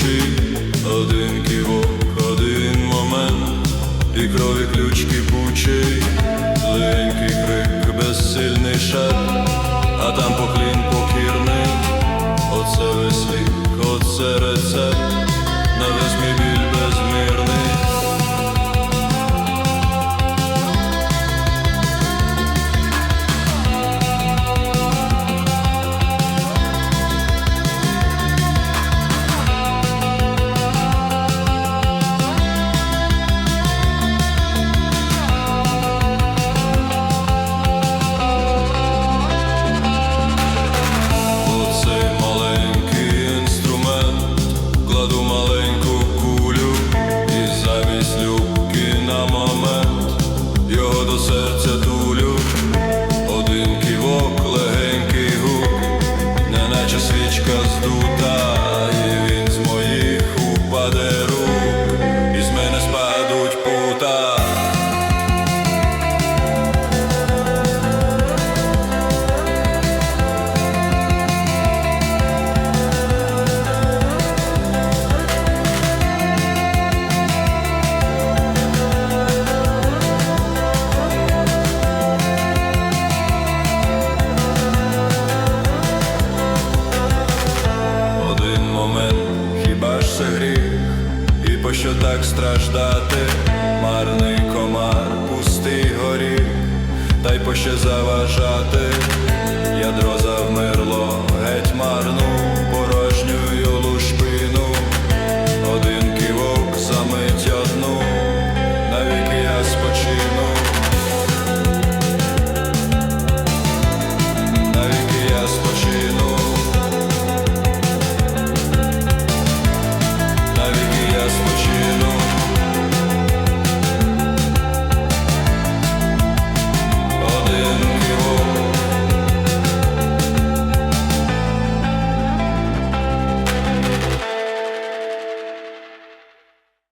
кипучий, один кивок, один момент, і крові ключ кипучий, зленький крик, безсильний шар, а там поклін покірний, оце весь вік, оце рецепт, the sun. Гріх, і пощо так страждати, марний комар, пустий горіх, та й пощо заважати,